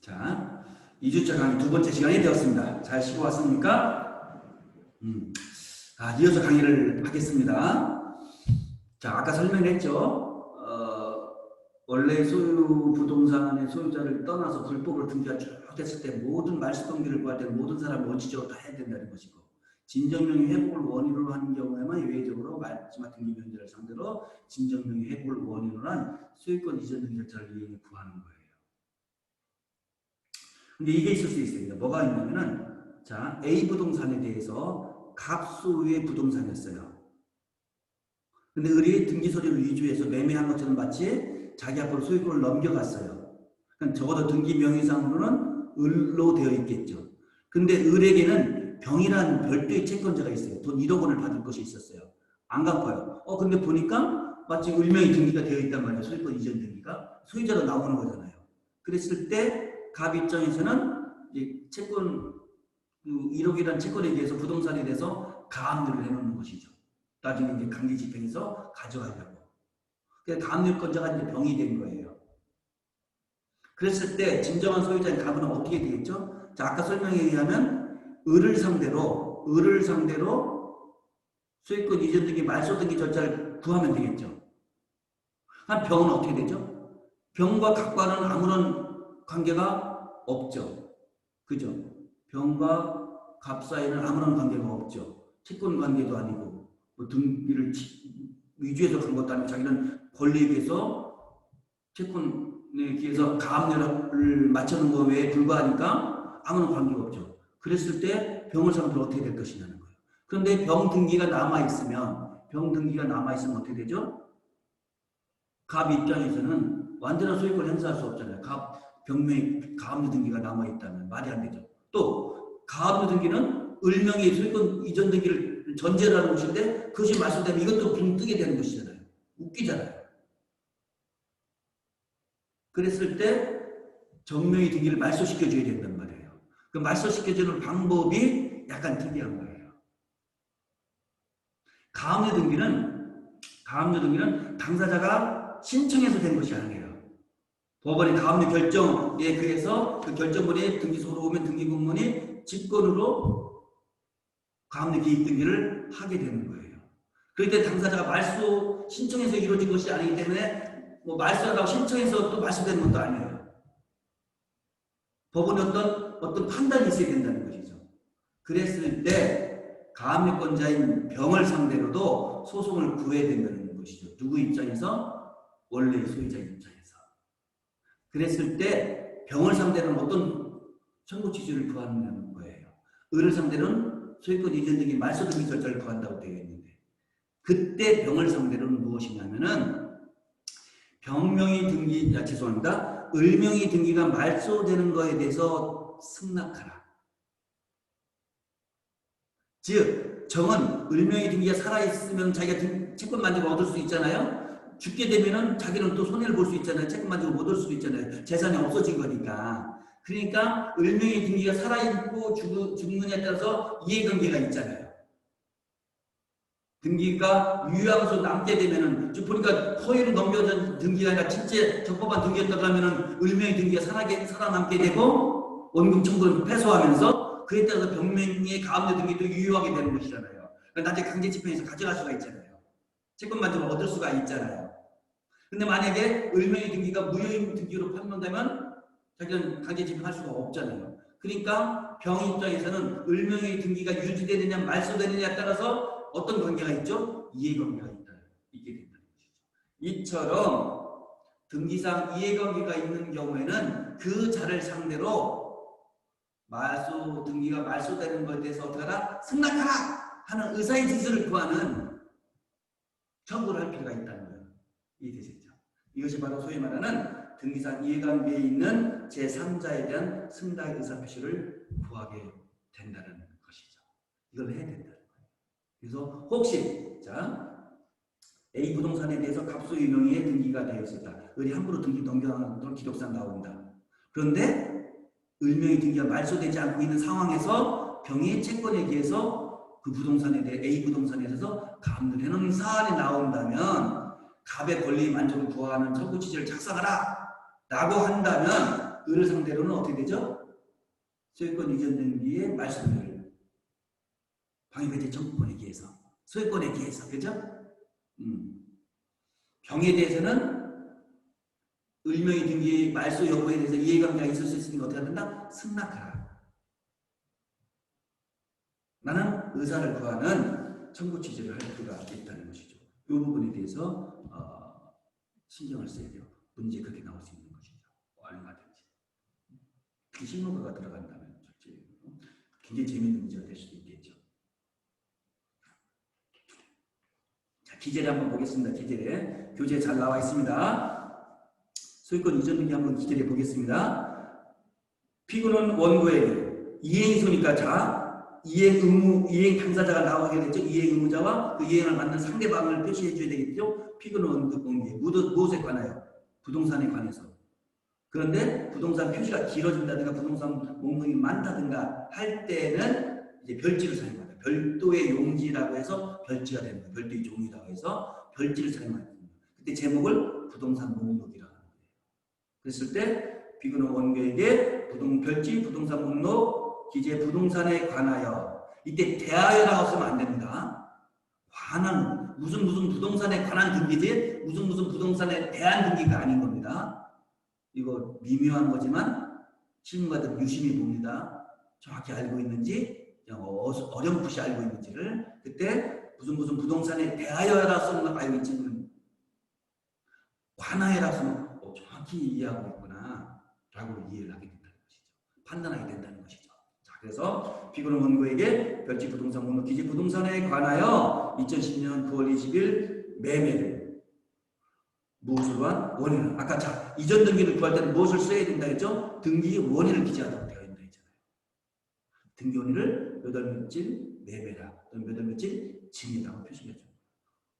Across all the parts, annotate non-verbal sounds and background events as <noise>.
자, 2주차 강의 두 번째 시간이 되었습니다. 잘 쉬고 왔습니까? 음. 아, 이어서 강의를 하겠습니다. 자, 아까 설명했죠? 어, 원래 소유 부동산의 소유자를 떠나서 불법으로 등기가 쭉 됐을 때 모든 말소 등기를 구할 때 모든 사람 원칙적으로 다 해야 된다는 것이고 진정명의 회복을 원인으로 하는 경우에만 예외적으로 마지막 등기 변제를 상대로 진정명의 회복을 원인으로 한 소유권 이전 등기 절차를 구하는 거예요. 근데 이게 있을 수 있습니다. 뭐가 있냐면은 자 A 부동산에 대해서 갑소유의 부동산이었어요. 근데 을이 등기 서류를 위조해서 매매한 것처럼 마치 자기 앞으로 소유권을 넘겨갔어요. 그러니까 적어도 등기 명의상으로는 을로 되어 있겠죠. 근데 을에게는 병이라는 별도의 채권자가 있어요. 돈 1억 원을 받을 것이 있었어요. 안 갚아요. 어 근데 보니까 마치 을명이 등기가 되어 있단 말이에요. 소유권 이전 등기가 소유자로 나오는 거잖아요. 그랬을 때 갑 입장에서는 채권 그 1억이라는 채권에 대해서 부동산에 대해서 가압류를 해놓는 것이죠. 나중에 이제 강제 집행해서 가져가려고. 그래서 가압류권자가 이제 병이 된 거예요. 그랬을 때 진정한 소유자인 갑은 어떻게 되겠죠? 자 아까 설명에 의하면 을을 상대로 을을 상대로 소유권 이전 등기 말소 등기 절차를 구하면 되겠죠. 한 병은 어떻게 되죠? 병과 갑과는 아무런 관계가 없죠. 그죠? 병과 갑 사이는 아무런 관계가 없죠. 채권 관계도 아니고 뭐 등기를 치- 위조해서 그런 것도 아니고 자기는 권리에 비해서 채권에 비해서 가압류를 맞추는 거 외에 불과하니까 아무런 관계가 없죠. 그랬을 때 병을 상대로 어떻게 될 것이냐는 거예요. 그런데 병 등기가 남아 있으면 병 등기가 남아 있으면 어떻게 되죠? 갑 입장에서는 완전한 소유권 행사할 수 없잖아요. 갑 병명의 가압류 등기가 남아 있다면 말이 안 되죠. 또 가압류 등기는 을명의 소유권 이전 등기를 전제로 하는 것인데 그것이 말소되면 이것도 붕 뜨게 되는 것이잖아요. 웃기잖아요. 그랬을 때 정명의 등기를 말소시켜줘야 된단 말이에요. 그 말소시켜주는 방법이 약간 특이한 거예요. 가압류 등기는 가압류 등기는 당사자가 신청해서 된 것이 아니에요. 법원의 가압류 결정에 의해서 그 결정문에 등기소로 오면 등기공문이 직권으로 가압류 기입 등기를 하게 되는 거예요. 그럴 때 당사자가 말소 신청해서 이루어진 것이 아니기 때문에 뭐 말소하다고 신청해서 또 말소되는 것도 아니에요. 법원의 어떤 어떤 판단이 있어야 된다는 것이죠. 그랬을 때 가압류권자인 병을 상대로도 소송을 구해야 된다는 것이죠. 누구 입장에서 원래 소유자 입장에서. 그랬을 때 병을 상대로는 어떤 청구 취지를 구하는 거예요. 을을 상대로는 소유권 이전 등기 말소 등기 절차를 구한다고 되어 있는데 그때 병을 상대로는 무엇이냐면은 병명의 등기 아 죄송합니다. 을명의 등기가 말소되는 거에 대해서 승낙하라. 즉 정은 을명의 등기가 살아있으면 자기가 등- 채권 만지고 얻을 수 있잖아요. 죽게 되면은 자기는 또 손해를 볼 수 있잖아요. 채권 만지고 못 얻을 수도 있잖아요. 재산이 없어진 거니까. 그러니까 을명의 등기가 살아있고 죽, 죽느냐에 따라서 이해관계가 있잖아요. 등기가 유효하면서 남게 되면은 좀 보니까 허위로 넘겨진 등기가 아니라 실제 적법한 등기였다고 하면은 을명의 등기가 살아게, 살아남게 되고 원금 청구를 패소하면서 그에 따라서 병명의 가압류 등기도 유효하게 되는 것이잖아요. 그러니까 나중에 강제 집행해서 가져갈 수가 있잖아요. 채권만 좀 얻을 수가 있잖아요. 근데 만약에 을명의 등기가 무효인 등기로 판명되면 자기는 강제 집행할 수가 없잖아요. 그러니까 병 입장에서는 을명의 등기가 유지되느냐 말소되느냐에 따라서 어떤 관계가 있죠? 이해관계가 있다. 있게 된다는 것이죠. 이처럼 등기상 이해관계가 있는 경우에는 그 자를 상대로 말소 등기가 말소되는 것에 대해서 어떻게 하라? 승낙하라 하는 의사의 지시를 구하는 청구를 할 필요가 있다는 거예요. 이해되시죠? 이것이 바로 소위 말하는 등기상 이해관계에 있는 제3자에 대한 승낙 의사표시를 구하게 된다는 것이죠. 이걸 해야 된다는 거예요. 그래서 혹시 자 A 부동산에 대해서 갑소유 명의의 등기가 되어 있었다. 을이 함부로 등기 넘겨가도록 기록상 나온다. 그런데 을명의 등기가 말소되지 않고 있는 상황에서 병의 채권에 의해서 그 부동산에 대해 A 부동산에 대해서 감를 해놓은 사안이 나온다면 갑의 권리 만족을 구하는 청구 취지를 작성하라 라고 한다면 그를 상대로는 어떻게 되죠? 소유권 이전 등기의 말소를 방위배제 청구권에 기해서 소유권에 기해서 그죠? 음. 병에 대해서는 을명의 등기 말소 여부에 대해서 이해관계가 있을 수 있으니까 어떻게 된다? 승낙하라. 나는 의사를 구하는 청구 취지를 할 필요가 있다는 것이죠. 이 부분에 대해서 어, 신경을 써야 돼요. 문제 그렇게 나올 수 있는 것이죠. 얼마든지. 특히 신문가가 들어간다면 솔직히 굉장히 재미있는 문제가 될 수도 있겠죠. 자, 기재를 한번 보겠습니다. 기재. 교재에 잘 나와 있습니다. 소유권 이전 등기 한번 기재해 보겠습니다. 피고는 원고에게 이행소니까 자 이행 의무 이행 당사자가 나오게 됐죠. 이행 의무자와 그 이행을 받는 상대방을 표시해 줘야 되겠죠. 피고는 원고 공개 무엇 무엇에 관하여 부동산에 관해서 그런데 부동산 표시가 길어진다든가 부동산 목록이 많다든가 할 때는 이제 별지를 사용한다. 별도의 용지라고 해서 별지가 거예요. 별도의 종이라고 해서 별지를 사용합니다. 그때 제목을 부동산 목록이라고 하는 거예요. 그랬을 때 비근호 원고에게 부동 별지 부동산 목록 기재 부동산에 관하여 이때 대하여라고 쓰면 안 됩니다. 관한 무슨 무슨 부동산에 관한 등기지 무슨 무슨 부동산에 대한 등기가 아닌 겁니다. 이거 미묘한 거지만 실무가들 유심히 봅니다. 정확히 알고 있는지 어- 어렴풋이 알고 있는지를 그때 무슨 무슨 부동산에 대하여라 쓰는 거 알고 있지만 관하여라 쓰면 어, 정확히 이해하고 있구나 라고 이해를 하게 된다는 것이죠. 판단하게 된다는 것이죠. 자, 그래서 피고는 원고에게 별지 부동산 목록 기재 부동산에 관하여 2010년 9월 20일 매매를 무엇으로 한 원인을 아까 자 이전 등기를 구할 때는 무엇을 써야 된다 했죠? 등기 원인을 기재하도록 되어 있다 했잖아요. 등기 원인을 몇월 며칠 매매라 또는 몇월 며칠 증이라고 표시해 줍니다.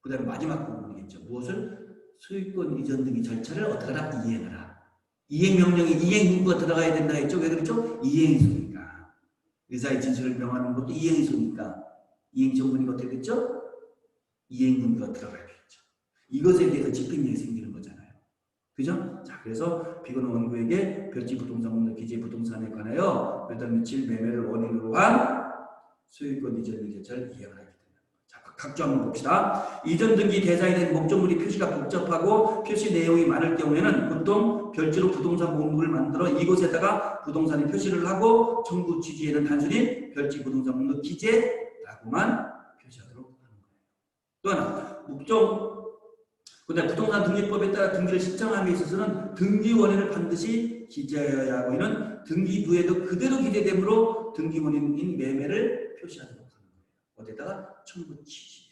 그 다음에 마지막 부분이겠죠. 무엇을 소유권 이전 등기 절차를 어떻게 하라 이행하라. 이행 명령에 이행 문구가 들어가야 된다 했죠. 왜 그렇죠? 이행소니까 의사의 진술을 명하는 것도 이행소니까 이행 전문이가 어떻게 됐죠? 이행 문구가 들어가야 되겠죠. 이것에 대해서 집행력이 생기는 거잖아요. 그죠? 자, 그래서 비건 원고에게 별지 부동산 목록 기재 부동산에 관하여 몇달 며칠 매매를 원인으로 한 소유권 이전 된다. 자, 각- 각조 한번 봅시다. 이전 등기 대상이 된 목적물이 표시가 복잡하고 표시 내용이 많을 경우에는 보통 별지로 부동산 목록을 만들어 이곳에다가 부동산의 표시를 하고 청구 취지에는 단순히 별지 부동산 목록 기재라고만 표시하도록 하는 거예요. 또 하나, 목적 그다음 부동산 등기법에 따라 등기를 신청함에 있어서는 등기 원인을 반드시 기재해야 하고 이는 등기 부에도 그대로 기재되므로 등기 원인인 매매를 표시하도록 하는 거예요. 어디다가 청구 취지에다가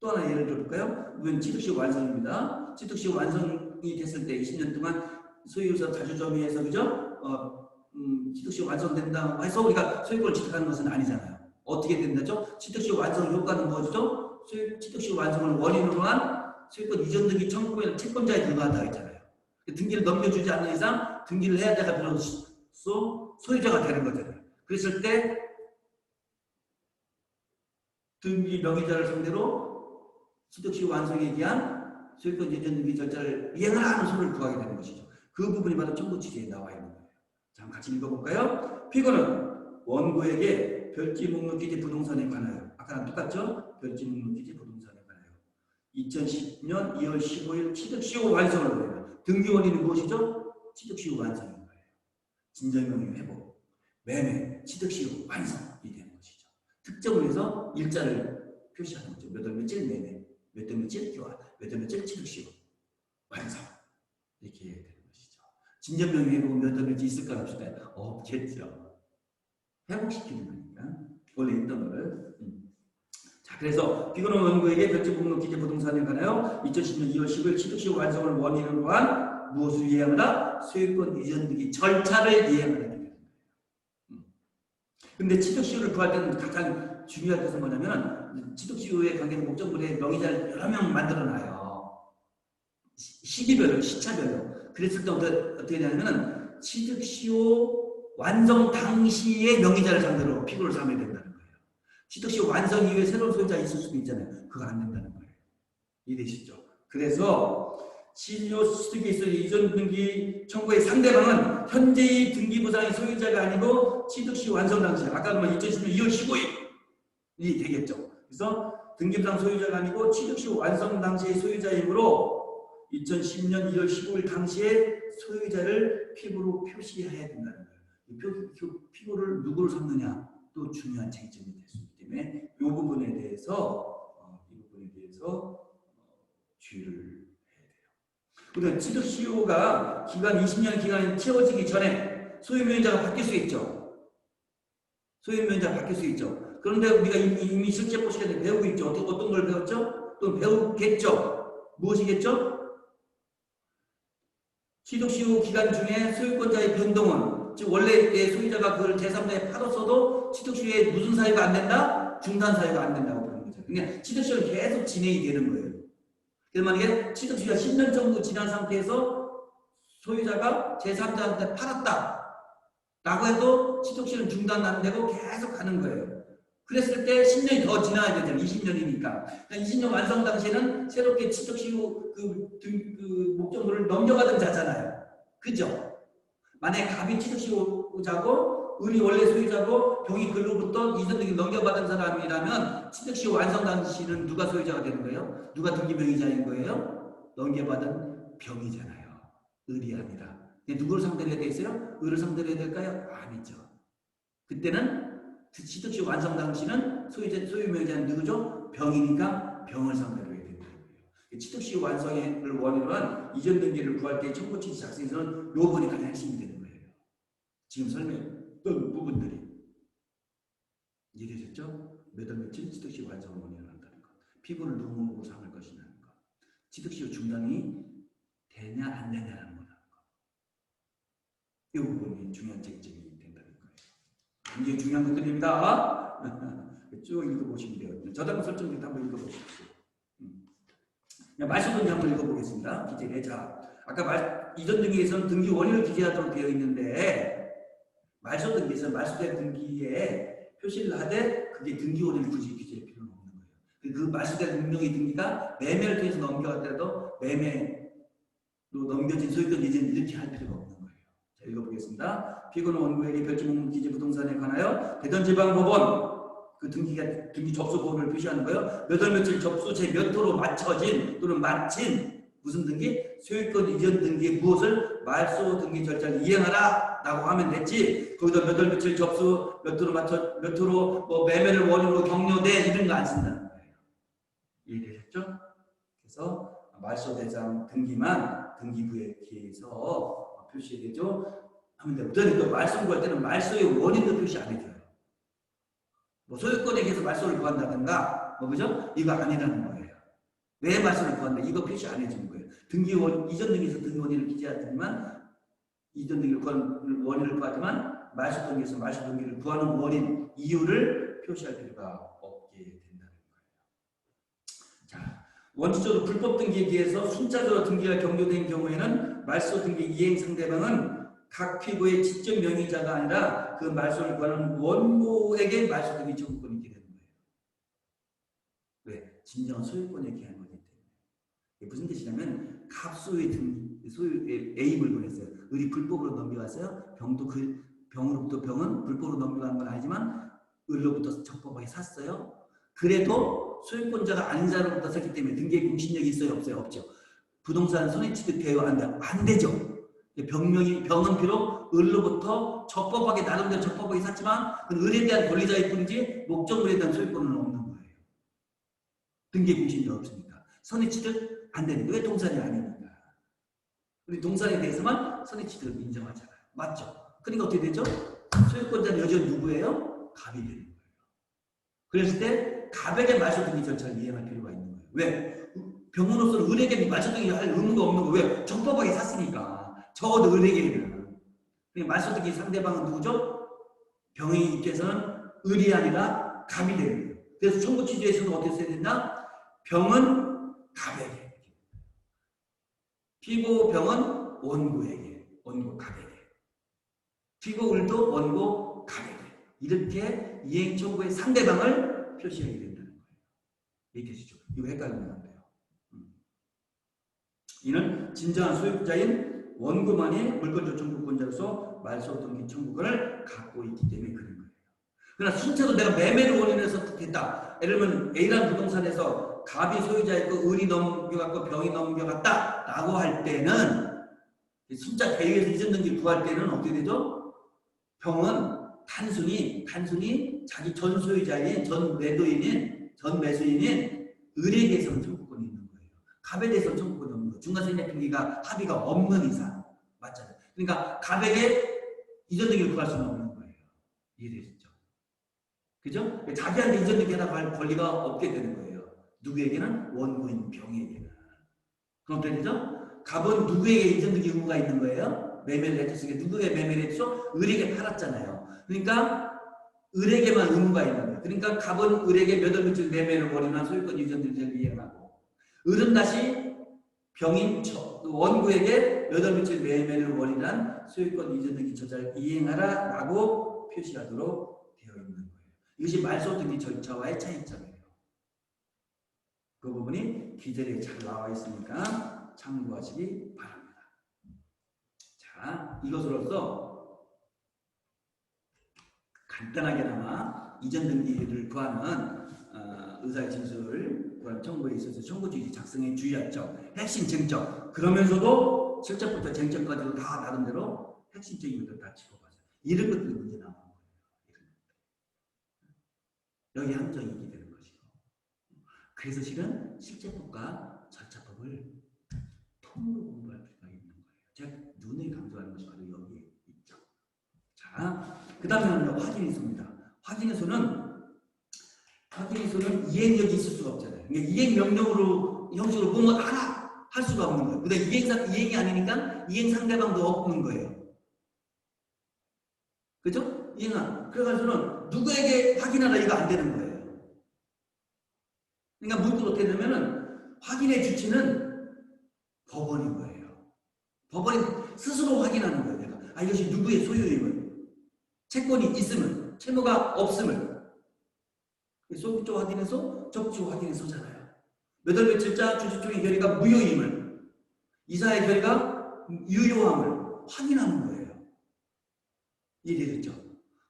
또 하나 예를 들어볼까요? 이건 취득시 완성입니다. 취득시 완성이 됐을 때 20년 동안 소유자 자주점유에서 그죠? 어, 음, 취득시 완성된다고 해서 우리가 소유권을 취득하는 것은 아니잖아요. 어떻게 된다죠? 취득시 완성 효과는 뭐죠? 소유, 취득시 완성을 원인으로 한 소유권 이전 등기 청구에는 채권자에 들어간다 했잖아요. 그 등기를 넘겨주지 않는 이상 등기를 해야 내가 비로소 소유자가 되는 거잖아요. 그랬을 때 등기 명의자를 상대로 취득시 완성에 대한 소유권 이전 등기 절차를 이행하는 소를 구하게 되는 것이죠. 그 부분이 바로 청구 취지에 나와 있는 거예요. 자, 같이 읽어볼까요? 피고는 원고에게 별지 목록 기재 부동산에 관하여 아까랑 똑같죠? 별지 목록 기재 부동산에 관하여 2010년 2월 15일 취득시효 완성을 원해요. 등기 원인은 무엇이죠? 취득시효 완성인 거예요. 진정명의 회복, 매매, 완성이 되는 것이죠. 특정을 해서 일자를 표시하는 거죠. 몇 월 며칠 매매, 몇월 며칠 교환, 몇월 며칠 취득시효 완성 이렇게 되는 것이죠. 진정명의 회복은 몇월 며칠 있을까 합시다. 없겠죠. 회복시키는 거니까 원래 있던 거를. 음. 자, 그래서 비건원 원고에게 별지 목록 기재 부동산에 관하여 2010년 2월 10일 취득시 완성을 원인으로 한 무엇을 이행하라? 소유권 이전 등기 절차를. 음. 근데 취득시효를 구할 때는 가장 중요한 것은 뭐냐면 취득시효에 관계된 목적물의 명의자를 여러 명 만들어 놔요. 시- 시기별로, 시차별로. 그랬을 때 어떻게, 되냐면은 취득시효 완성 당시의 명의자를 상대로 피고를 삼아야 된다는 거예요. 취득시 완성 이후에 새로운 소유자 있을 수도 있잖아요. 그거 안 된다는 거예요. 이해되시죠? 그래서 신유 취득에 있어 이전 등기 청구의 상대방은 현재의 등기부상의 소유자가 아니고 취득시 완성 당시 아까 뭐 2010년 2월 15일이 되겠죠. 그래서 등기부상 소유자가 아니고 취득시 완성 당시의 소유자이므로 2010년 2월 15일 당시에 소유자를 피부로 표시해야 된다는 거예요. 표, 피부 를 누구를 삼느냐 또 중요한 쟁점이 될 수 있기 때문에 이 부분에 대해서 어, 이 부분에 대해서 어, 주의를 그러니까 취득 시효가 기간 20년 기간이 채워지기 전에 소유명의자가 바뀔 수 있죠. 소유명의자가 바뀔 수 있죠. 그런데 우리가 이미, 이미 실제 포시에 배우고 있죠. 어떤, 어떤 걸 배웠죠? 또 배우겠죠. 무엇이겠죠? 취득시효 기간 중에 소유권자의 변동은 즉 원래의 소유자가 그걸 제3자에 팔았어도 취득시효에 무슨 사유가 안 된다? 중단 사유가 안 된다고 보는 거죠. 그러니까 취득시효는 계속 진행이 되는 거예요. 그래서 만약에 취득시효가 10년 정도 지난 상태에서 소유자가 제3자한테 팔았다. 라고 해도 취득시효는 중단 안 되고 계속 가는 거예요. 그랬을 때 10년이 더 지나야 되잖아요. 20년이니까. 그러니까 20년 완성 당시에는 새롭게 취득시효 그, 등- 그 목적물을 넘겨가던 자잖아요. 그죠? 만약에 갑이 취득시효자고 을이 원래 소유자고 병이 글로부터 이전 등기 넘겨받은 사람이라면 취득시효 완성 당시는 누가 소유자가 되는 거예요? 누가 등기명의자인 거예요? 넘겨받은 병이잖아요. 을이 아니라. 누구를 상대로 해야 되겠어요? 을을 상대로 해야 될까요? 아니죠. 그때는 취득시 완성 당시는 소유자, 소유명의자는 누구죠? 병이니까 병을 상대로 해야 된다는 거예요. 취득시 완성을 원인으로 한 이전 등기를 구할 때 청구 취지 작성에서는 요 부분이 가장 핵심이 되는 거예요. 지금 설명 했던 부분들이. 몇월 며칠 취득시 완성을 원인으로 한다는 것. 피부를 누구로 상할 것이냐는 것. 취득시 중단이 되냐 안 되냐는 거라는 것. 이 부분이 중요한 쟁점이 된다는 거예요. 굉장히 중요한 것들입니다. <laughs> 쭉 읽어보시면 돼요. 저당 설정도 한번 읽어보십시오. 음. 말씀 등기 한번 읽어보겠습니다. 기재에 자, 아까 말, 이전 등기에서는 등기 원인을 기재하도록 되어 있는데 말소 등기에서 말소된 등기에 표시를 하되 그게 등기 원인을 굳이 기재할 필요는 없는 거예요. 그- 그 말소된 운명의 등기가 매매를 통해서 넘겨갔더라도 매매로 넘겨진 소유권 이전 이렇게 할 필요가 없는 거예요. 자, 읽어보겠습니다. 피고는 원고에게 별지목 기재 부동산에 관하여 대전지방법원 그 등기가 등기 접수 번호를 표시하는 거예요. 몇월 며칠 접수 제 몇 호로 맞춰진 또는 마친 무슨 등기 소유권 이전 등기 무엇을 말소 등기 절차를 이행하라 라고 하면 됐지 거기다 몇월 며칠 접수 몇 호로 맞춰 몇 호로 뭐 매매를 원인으로 격려돼 이런 거 안 쓴다는 거예요. 이해되셨죠? 그래서 말소 대상 등기만 등기부에 기해서 표시해야 되죠. 하면 돼요. 그러니까 말소 구할 때는 말소의 원인도 표시 안 해줘요. 뭐 소유권에 대해서 말소를 구한다든가 뭐 그죠? 이거 아니라는 거예요. 왜 말소를 구한다? 이거 표시 안 해주는 거예요. 등기원 이전 등기에서 등기 원인을 기재하지만 이전 등기를 원인을 구하지만 말소 등기에서 말소 등기를 구하는 원인 이유를 표시할 필요가 없게 된다는 거예요. 자 원칙적으로 불법 등기에 비해서 순차적으로 등기가 경료된 경우에는 말소 등기 이행 상대방은 각 피고의 직접 명의자가 아니라 그 말소를 구하는 원고에게 말소 등기 청구권이 있게 되는 거예요. 왜? 진정한 거기 때문에. 이게 무슨 뜻이냐면 갑소의 등 소유의 물건을 했어요. 을이 불법으로 넘겨갔어요. 병도 그 병으로부터 병은 불법으로 넘겨간 건 아니지만 을로부터 적법하게 샀어요. 그래도 소유권자가 아닌 사람으로부터 샀기 때문에 등기의 공신력이 있어요, 없어요, 없죠. 부동산 손해 취득돼요, 안 되죠. 병명이 병은 비록 을로부터 적법하게 나름대로 적법하게 샀지만 그 을에 대한 권리자일 뿐이지 목적물에 대한 소유권은 없는 거예요. 등기 공신이 없으니까 선의 취득 안 되니까 왜 동산이 아니니까 우리 동산에 대해서만 선의 취득을 인정하잖아요. 맞죠? 그러니까 어떻게 되죠? 소유권자는 여전히 누구예요? 갑이 되는 거예요. 그랬을 때 갑에게 말소 등기 절차를 이행할 필요가 있는 거예요. 왜? 병으로서는 을에게 말소 등기 할 의무가 없는 거예요. 왜? 적법하게 샀으니까. 적어도 을에게는. 그러니까 말소 등기 상대방은 누구죠? 입장에서는 을이 아니라 갑이 되는 거예요. 그래서 청구 취지에서는 어떻게 써야 된다? 병은 갑에게. 피고 병은 원고에게. 원고 갑에게. 피고 을도 원고 갑에게. 이렇게 이행 청구의 상대방을 표시하게 된다는 거예요. 이해되시죠? 이거 헷갈리면 안 돼요. 음. 이는 진정한 소유자인 원고만이 물권 조청구권자로서 말소 등기 청구권을 갖고 있기 때문에 그런 거예요. 그러나 순차도 내가 매매를 원인해서 됐다. 예를 들면 A라는 부동산에서 갑이 소유자였고 을이 넘겨갔고 병이 넘겨갔다 라고 할 때는 순자 대위에서 이전 등기 구할 때는 어떻게 되죠? 병은 단순히 단순히 자기 전 소유자인 전 매도인인 전 매수인인 을에 대해서는 청구권이 있는 거예요. 갑에 대해서는 청구권이 없는 거예요. 중간 생략 등기가 합의가 없는 이상 맞잖아요. 그러니까 갑에게 이전 등기를 구할 수는 없는 거예요. 이해되시죠? 그죠? 자기한테 이전 등기 하나 할 권리가 없게 되는 거예요. 누구에게는 원고인 병에게는. 되죠? 갑은 누구에게 등기 의무가 있는 거예요? 매매를 했으니까 누구에게 매매를 했죠? 을에게 팔았잖아요. 그러니까 을에게만 의무가 있는 거예요. 그러니까 갑은 을에게 몇월 며칠 매매를 원인한 소유권 이전 등기를 이행하고 을은 다시 병인 저, 원고에게 몇월 며칠 매매를 원인한 소유권 이전 등기 절차를 이행하라 라고 표시하도록 되어 있는 거예요. 이것이 말소 등기 절차와의 차이점이에요. 그 부분이 기재에 잘 나와 있으니까 참고하시기 바랍니다. 자, 이것으로서 간단하게나마 이전 등기를 구하는 어, 의사의 진술을 구한 청구에 있어서 청구주의 작성에 주의할 핵심 쟁점 그러면서도 실적부터 쟁점까지도 다 나름대로 핵심적인 것들 다 짚어봐서 이런 것들이 문제 나오는 거예요. 여기 되는 것이고 그래서 실은 실제법과 절차법을 통으로 공부할 필요가 있는 거예요. 제가 눈에 강조하는 것이 바로 여기에 있죠. 자, 그 다음에 확인의소입니다. 확인의소는 확인의소는 이행력이 있을 수가 없잖아요. 그러니까 이행 명령으로 형식으로 뭐뭐 하나 할 수가 없는 거예요. 근데 이행사 이행이 아니니까 이행 상대방도 없는 거예요. 그죠? 이행한. 그래가지고는 누구에게 확인하라 이거 안 되는 거예요. 그러니까 문구로 어떻게 되냐면은 확인의 주체는 법원인 거예요. 법원이 스스로 확인하는 거예요. 내가. 아 이것이 누구의 소유임을 채권이 있음을 채무가 없음을 소유주 확인해서 적주 확인해서잖아요. 몇월 며칠자 주주총회 결의가 무효임을 이사의 결의가 유효함을 확인하는 거예요. 이해되겠죠?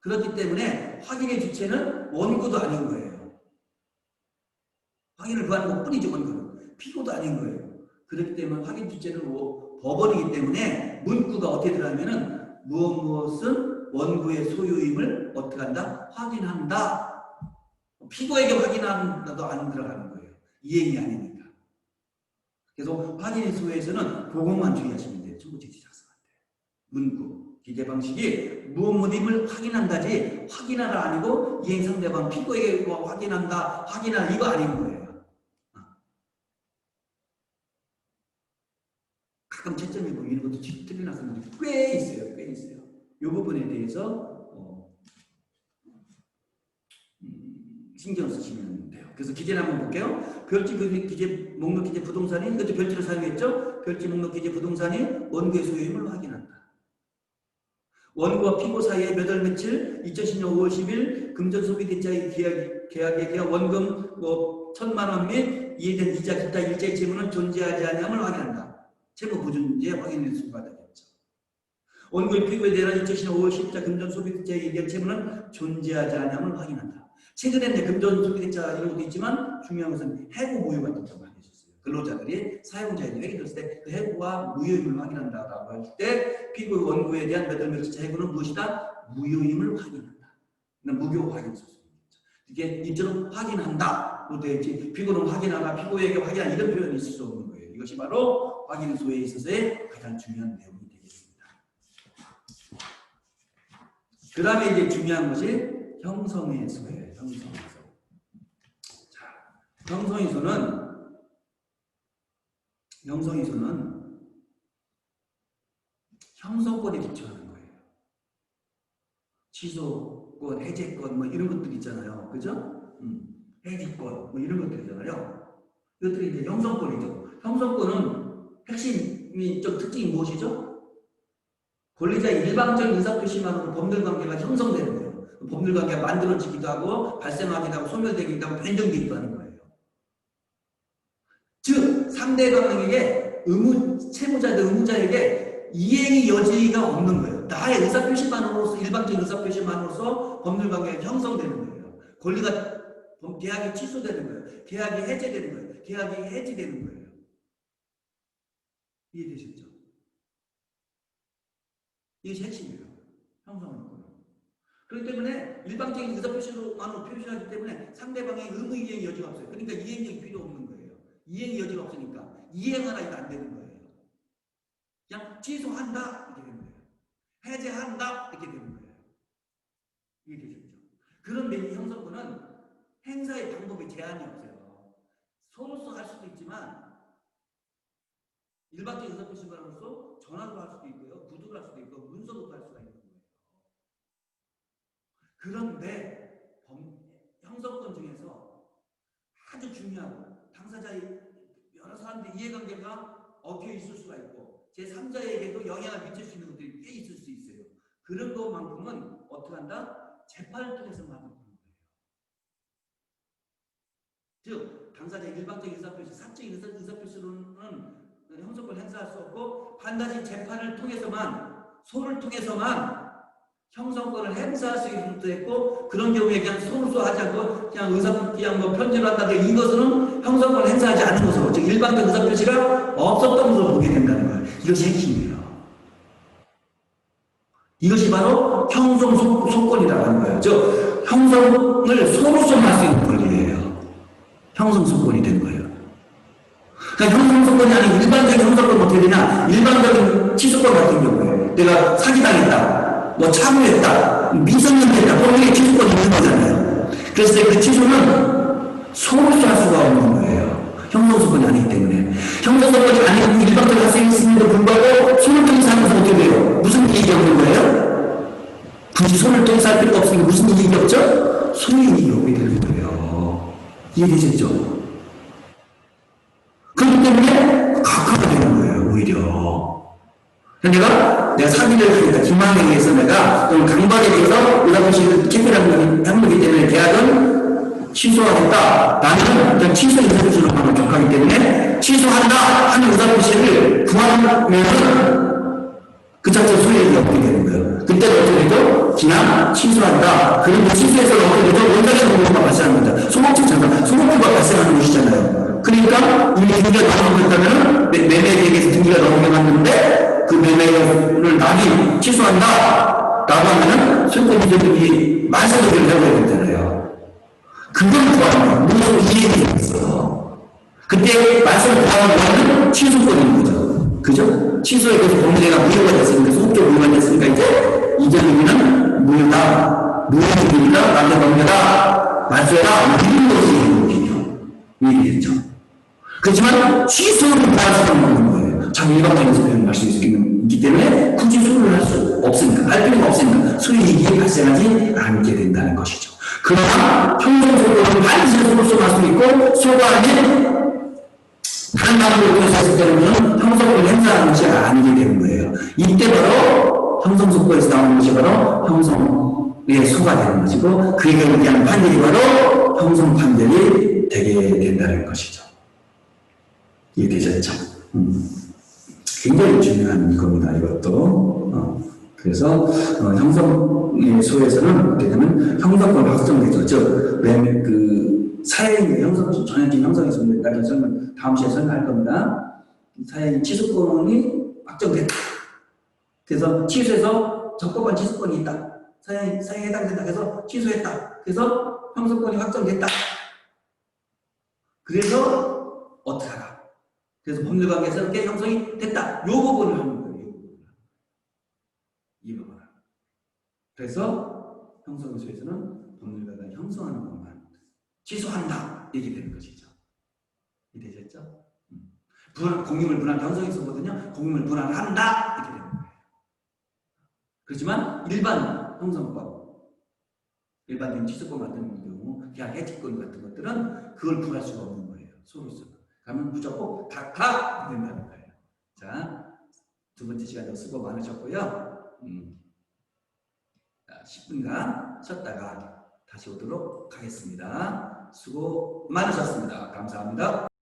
그렇기 때문에 확인의 주체는 원고도 아닌 거예요. 확인을 구하는 것 뿐이죠, 원고는. 피고도 아닌 거예요. 그렇기 때문에 확인 주체는 뭐 법원이기 때문에 문구가 어떻게 들어가면은 무엇 무엇은 원고의 소유임을 어떻게 한다? 확인한다. 피고에게 확인한다도 안 들어가는 거예요. 이행이 아니니까. 그래서 확인의 소에서는 그것만 주의하시면 돼요. 청구지시 작성할 때. 문구, 기계 방식이 무엇 무엇임을 확인한다지 확인하라 아니고 이행 상대방 피고에게 뭐 확인한다, 확인하라 이거 아닌 거예요. 가끔 뭐 이런 것도 틀려나서 꽤 있어요. 꽤 있어요. 이 부분에 대해서 어, 음, 신경 쓰시면 돼요. 그래서 기재를 한번 볼게요. 별지 그 기재 목록 기재 부동산이 이것도 별지로 사용했죠. 별지 목록 기재 부동산이 원고의 소유임을 확인한다. 원고와 피고 사이에 몇 월 며칠 2010년 5월 10일 금전 소비 대자의 계약 계약에 대한 원금 뭐 천만 원 및 이해된 이자 기타 일자의 채무는 존재하지 않음을 확인한다. 채무 보존제 확인할 수가 되겠죠. 원고의 피고에 대한 2010년 5월 10일 금전 소비 대자의 이자 채무는 존재하지 않음을 확인한다. 최근에 금전 소비 대자 이런 것도 있지만 중요한 것은 해고 무효 같은 경우 많이 있었어요. 근로자들이 사용자에게 회계됐을 때 그 해고와 무효임을 확인한다라고 할 때 피고 원고에 대한 몇월 며칠차 해고는 무엇이다? 무효임을 확인한다. 무효 확인 소송이죠. 이게 이처럼 확인한다. 있지. 피고는 확인하나 피고에게 확인하나 이런 표현이 있을 수 없는 거예요. 이것이 바로 확인소에 있어서의 가장 중요한 내용이 되겠습니다. 그 다음에 이제 중요한 것이 형성의 소예요. 형성의 소. 자, 형성의 소는 형성의 소는 형성권에 기초하는 거예요. 취소권, 해제권 뭐 이런 것들 있잖아요. 그죠? 음, 해지권 뭐 이런 것들이잖아요. 이것들이 이제 형성권이죠. 형성권은 핵심이 좀 특징이 무엇이죠? 권리자의 일방적인 의사표시만으로 법률관계가 형성되는 거예요. 법률관계가 만들어지기도 하고 발생하기도 하고 소멸되기도 하고 변경되기도 하는 거예요. 즉 상대방에게 의무 채무자들 의무자에게 이행의 여지가 없는 거예요. 나 나의 의사표시만으로서 일방적인 의사표시만으로서 법률관계가 형성되는 거예요. 권리가 범- 계약이 취소되는 거예요. 계약이 해제되는 거예요. 계약이 해지되는 거예요. 이해되셨죠? 이게 핵심이에요. 형성하는 거예요. 그렇기 때문에 일방적인 의사표시로만으로 표시하기 때문에 상대방의 의무 이행의 여지가 없어요. 그러니까 이행력이 필요 없는 거예요. 이행의 여지가 없으니까 이행하라 이거 안 되는 거예요. 그냥 취소한다 이렇게 되는 거예요. 해제한다 이렇게 되는 거예요. 이해되셨죠? 그런 이 형성권은 행사의 방법에 제한이 없어요. 서로서 할 수도 있지만 일반적인 의사표시만으로서 전화로 할 수도 있고요, 구두로 할 수도 있고 문서로도 할 수가 있는 거예요. 그런데 범- 형성권 중에서 아주 중요하고 당사자의 여러 사람들의 이해관계가 얽혀 있을 수가 있고 제3자에게도 영향을 미칠 수 있는 것들이 꽤 있을 수 있어요. 그런 것만큼은 어떻게 한다? 재판을 통해서만 하는 거예요. 즉 당사자 일방적인 의사표시, 사적인 의사, 의사표시로는 형성권 행사할 수 없고 반드시 재판을 통해서만 소를 통해서만 형성권을 행사할 수 있도록 했고 그런 경우에 그냥 소수하지 않고 그냥 의사 그냥 뭐 편지를 한다든가 이것은 형성권을 행사하지 않은 것으로 즉 일반적 의사 표시가 없었던 것으로 보게 된다는 거예요. 이것이 핵심이에요. 이것이 바로 형성 소- 소권이라고 하는 거예요. 즉 형성을 소로서 할수 있는 권리예요. 형성 소권이 되는 거예요. 그러니까 형성 소권이 아니고 일반적인 형성권 어떻게 되냐? 일반적인 취소권 같은 경우에 내가 사기당했다, 뭐 참여했다, 미성년자다, 법률에 취소권이 있는 거잖아요. 그래서 그 취소는 소로서 할 수가 없는 거예요. 형성소권이 아니기 때문에. 아니고 일반적으로 할수 있음에도 불구하고 하는 것은 어떻게 돼요? 무슨 이익이 없는 거예요? 굳이 손을 통해서 할 필요가 없으니까 무슨 이익이 없죠? 소유이익이 없게 되는 거예요. 이해되셨죠? 내가, 내가 사기를 하니까 김만행에 의해서 내가, 또는 강박에 대해서 의사표시를 캐피를 한 거기 때문에 계약은 취소하겠다. 나는 그냥 취소 의사표시로만 격하기 때문에 취소한다 하는 의사표시를 구하면은 그 자체 소유력이 없게 되는 거예요. 그때는 어떻게 되죠? 그냥 취소한다. 그리고 취소해서 어떻게 되죠? 원자력 공고가 발생합니다. 소목적 잠깐, 소목부가 발생하는 것이잖아요. 그러니까 이미 등기가 넘어갔다면 매매 계획에서 등기가 넘어갔는데 그 매매를 남이 취소한다. 라고 하면은 소유권이들이 말소득을 해버려야 되잖아요. 그걸 구하는. 무슨 이해가 있어. 그때 말씀을 구하는 거는 취소권인 거죠. 그죠? 취소에 대해서 법무대가 무효가 됐으니까, 소속적 무효가 됐으니까, 이제, 이전임은 무효다. 무효입니다. 남자 넘겨다. 말소해라. 이런 것이 있거든요. 이해되겠죠? 그렇지만, 취소를 구할 수는 없는 거예요. 참 일반적인 표현을 말씀 있기 때문에, 굳이 소를 할 수 없으니까, 할 필요가 없으니까, 소유이익이 발생하지 않게 된다는 것이죠. 그러나, 형성소득은 반드시 소로서 할수 있고, 소가 아닌 다른 통해서 했을 때는 행사하는 것이 아니게 되는 거예요. 이때 바로 형성 속도에서 나오는 것이 바로 형성의 수가 되는 것이고 그에게 의한 판결이 바로 형성 판결이 되게 된다는 것이죠. 이해되셨죠? 음. 굉장히 중요한 겁니다. 이것도. 어. 그래서 어, 형성의 소에서는 어떻게 되면 형성권 확정되죠. 즉, 맨, 그 사회인의 형성, 전형적인 형성이 있습니다. 나중에 설명, 다음 시간에 설명할 겁니다. 사회인 취소권이 확정됐다. 그래서 취소해서 적법한 취소권이 있다. 사회, 사회에 해당된다. 그래서 취소했다. 그래서 형성권이 확정됐다. 그래서 어떻게 하라. 그래서 법률관계에서 이렇게 형성이 됐다. 요 부분을 하는 거예요. 요 부분을. 이 부분을. 그래서 형성소에서는 법률가가 형성하는 것만 취소한다. 이게 되는 것이죠. 이해되셨죠? 음. 분할, 공유물 분할 형성에서거든요. 공유물 분할한다. 이렇게 되는 거예요. 그렇지만 일반 형성법, 일반적인 취소권 같은 경우, 계약 해지권 같은 것들은 그걸 구할 수가 없는 거예요. 소로서. 가면 무조건 각각 된다는 거예요. 자, 두 번째 시간도 수고 많으셨고요. 음, 10분간 쉬었다가 다시 오도록 하겠습니다. 수고 많으셨습니다. 감사합니다.